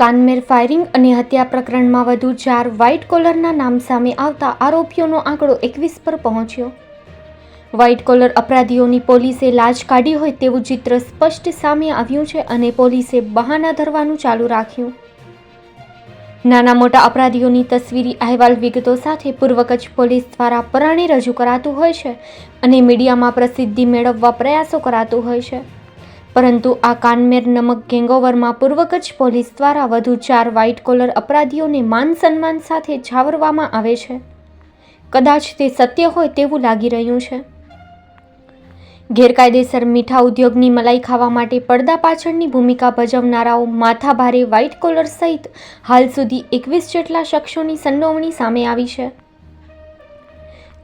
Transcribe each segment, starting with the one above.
Kanmer firing અને હત્યા પ્રકરણમાં વધુ ચાર વ્હાઇટ કોલરના નામ સામે આવતા આરોપીઓનો આંકડો એકવીસ પર પહોંચ્યો. વ્હાઇટ કોલર અપરાધીઓની પોલીસે લાજ કાઢી હોય તેવું ચિત્ર સ્પષ્ટ સામે આવ્યું છે અને પોલીસે બહાના ધરવાનું ચાલુ રાખ્યું. નાના મોટા અપરાધીઓની તસવીરી અહેવાલ વિગતો સાથે પૂર્વ કચ્છ પોલીસ દ્વારા પરાણે રજૂ કરાતું હોય છે અને મીડિયામાં પ્રસિદ્ધિ મેળવવા પ્રયાસો કરાતું હોય છે. પરંતુ આ કાનમેર નમક ગેંગોવરમાં પૂર્વ કચ્છ પોલીસ દ્વારા વધુ ચાર વ્હાઇટ કોલર અપરાધીઓને માન સન્માન સાથે છાવરવામાં આવે છે. કદાચ તે સત્ય હોય તેવું લાગી રહ્યું છે. ગેરકાયદેસર મીઠા ઉદ્યોગની મલાઈ ખાવા માટે પડદા પાછળની ભૂમિકા ભજવનારાઓ માથાભારે વ્હાઇટ કોલર સહિત હાલ સુધી એકવીસ જેટલા શખ્સોની સંડોવણી સામે આવી છે.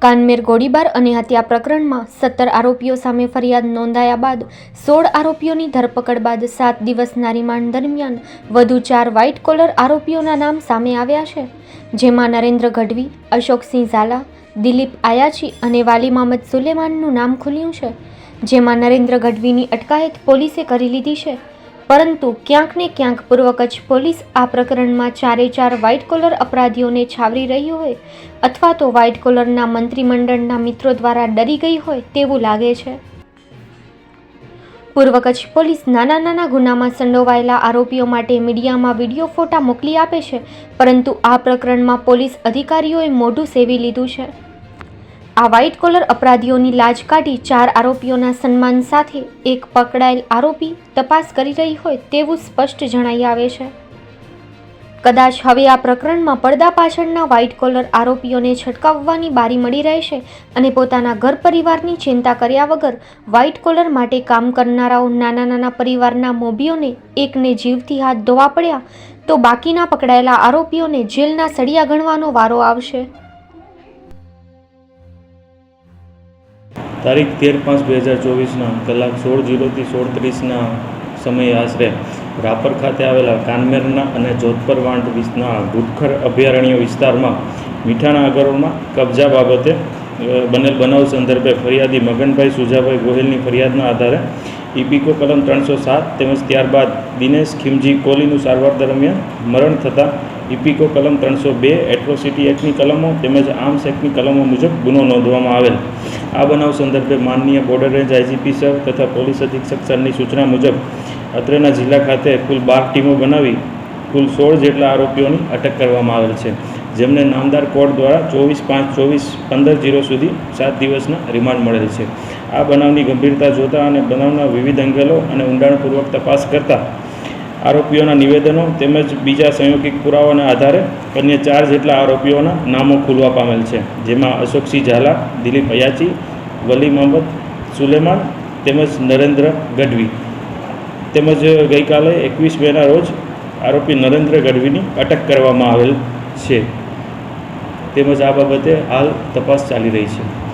કાનમેર ગોળીબાર અને હત્યા પ્રકરણમાં સત્તર આરોપીઓ સામે ફરિયાદ નોંધાયા બાદ સોળ આરોપીઓની ધરપકડ બાદ સાત દિવસના રિમાન્ડ દરમિયાન વધુ ચાર વ્હાઇટ કોલર આરોપીઓના નામ સામે આવ્યા છે. જેમાં નરેન્દ્ર ગઢવી, અશોકસિંહ ઝાલા, દિલીપ આયાચી અને વાલી મહમદ સુલેમાનનું નામ ખુલ્યું છે. જેમાં નરેન્દ્ર ગઢવીની અટકાયત પોલીસે કરી લીધી છે. પરંતુ ક્યાંક ને ક્યાંક પૂર્વ કચ્છ પોલીસ આ પ્રકરણમાં ચારે ચાર વ્હાઇટ કોલર અપરાધીઓને છાવરી રહી હોય અથવા તો વ્હાઇટ કોલરના મંત્રીમંડળના મિત્રો દ્વારા ડરી ગઈ હોય તેવું લાગે છે. પૂર્વ કચ્છ પોલીસ નાના નાના ગુનામાં સંડોવાયેલા આરોપીઓ માટે મીડિયામાં વીડિયો ફોટા મોકલી આપે છે, પરંતુ આ પ્રકરણમાં પોલીસ અધિકારીઓએ મોઢું સેવી લીધું છે. આ વ્હાઇટ કોલર અપરાધીઓની લાજ કાઢી ચાર આરોપીઓના સન્માન સાથે એક પકડાયેલ આરોપી તપાસ કરી રહી હોય તેવું સ્પષ્ટ જણાઈ આવે છે. કદાચ હવે આ પ્રકરણમાં પડદા પાછળના વ્હાઇટ કોલર આરોપીઓને છટકાવવાની બારી મળી રહેશે અને પોતાના ઘર પરિવારની ચિંતા કર્યા વગર વ્હાઇટ કોલર માટે કામ કરનારાઓ નાના નાના પરિવારના મોભીઓને એકને જીવથી હાથ ધોવા પડ્યા તો બાકીના પકડાયેલા આરોપીઓને જેલના સળિયા ગણવાનો વારો આવશે. તારીખ તેર પાંચ બે હજાર ચોવીસના કલાક સોળ જીરોથી સોળ ત્રીસના સમયે આશરે રાપર ખાતે આવેલા કાનમેરના અને જોધપર વાંટ વિસના ગુટખર અભયારણ્ય વિસ્તારમાં મીઠાના આગરોમાં કબજા બાબતે બનેલ બનાવ સંદર્ભે ફરિયાદી મગનભાઈ સુજાભાઈ ગોહિલની ફરિયાદના આધારે ઇપિકો કલમ ત્રણસો સાત તેમજ ત્યારબાદ દિનેશ ખીમજી કોહલીનું સારવાર દરમિયાન મરણ થતાં ઇપીકો કલમ ત્રણસો બે એટ્રોસિટી એક્ટની કલમો તેમજ આર્મ્સ એક્ટની કલમો મુજબ ગુનો નોંધવામાં આવેલ. આ બનાવ સંદર્ભે માનનીય બોર્ડર રેન્જ આઈજીપી સર તથા પોલીસ અધિક્ષક સરની સૂચના મુજબ અત્રેના જિલ્લા ખાતે કુલ બાર ટીમો બનાવી કુલ સોળ જેટલા આરોપીઓની અટક કરવામાં આવેલ છે. જેમને નામદાર કોર્ટ દ્વારા ચોવીસ પાંચ ચોવીસ પંદર જીરો સુધી સાત દિવસના રિમાન્ડ મળેલ છે. આ બનાવની ગંભીરતા જોતા અને બનાવના વિવિધ અંગેલો અને ઊંડાણપૂર્વક તપાસ કરતા આરોપીઓના નિવેદનો તેમજ બીજા સંયોગિક પુરાવાના આધારે અન્ય ચાર જેટલા આરોપીઓના નામો ખુલવા પામેલ છે. જેમાં અશોકસિંહ ઝાલા, દિલીપ અયાચી વલી મોહમ્મદ સુલેમાન તેમજ નરેન્દ્ર ગઢવી. તેમજ ગઈકાલે એકવીસ મેના રોજ આરોપી નરેન્દ્ર ગઢવીની અટક કરવામાં આવેલ છે. તેમજ આ બાબતે હાલ તપાસ ચાલી રહી છે.